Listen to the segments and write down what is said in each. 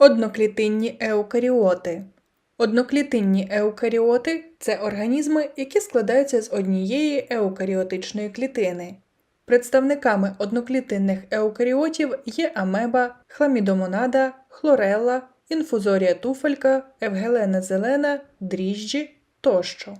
Одноклітинні еукаріоти. Одноклітинні еукаріоти це організми, які складаються з однієї еукаріотичної клітини. Представниками одноклітинних еукаріотів є амеба, хламідомонада, хлорелла, інфузорія туфелька, евгелена зелена, дріжджі тощо.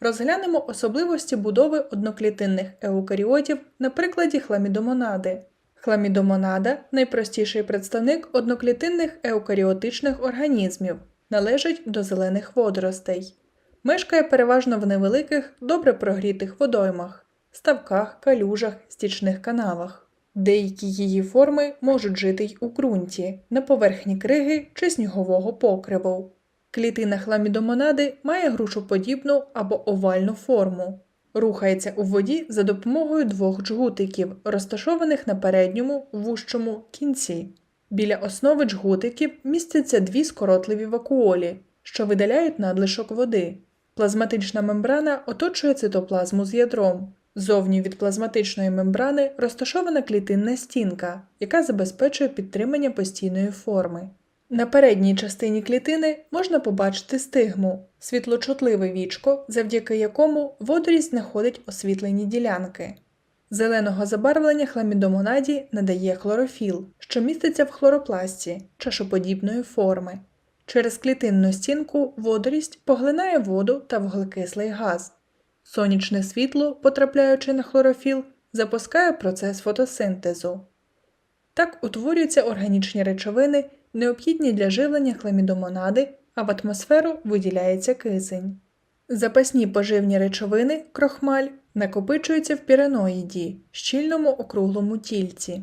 Розглянемо особливості будови одноклітинних еукаріотів на прикладі хламідомонади. Хламідомонада найпростіший представник одноклітинних еукаріотичних організмів, належить до зелених водоростей. Мешкає переважно в невеликих, добре прогрітих водоймах, ставках, калюжах, стічних канавах. Деякі її форми можуть жити й у ґрунті, на поверхні криги чи снігового покриву. Клітина хламідомонади має грушоподібну або овальну форму. Рухається у воді за допомогою двох джгутиків, розташованих на передньому вужчому кінці. Біля основи джгутиків містяться дві скоротливі вакуолі, що видаляють надлишок води. Плазматична мембрана оточує цитоплазму з ядром. Зовні від плазматичної мембрани розташована клітинна стінка, яка забезпечує підтримання постійної форми. На передній частині клітини можна побачити стигму світлочутливе вічко, завдяки якому водорість знаходить освітлені ділянки. Зеленого забарвлення хламідомонаді надає хлорофіл, що міститься в хлоропласті чашоподібної форми. Через клітинну стінку водорість поглинає воду та вуглекислий газ. Сонячне світло, потрапляючи на хлорофіл, запускає процес фотосинтезу. Так утворюються органічні речовини, необхідні для живлення хламідомонади, а в атмосферу виділяється кисень. Запасні поживні речовини, крохмаль, накопичуються в піреноїді, щільному округлому тільці.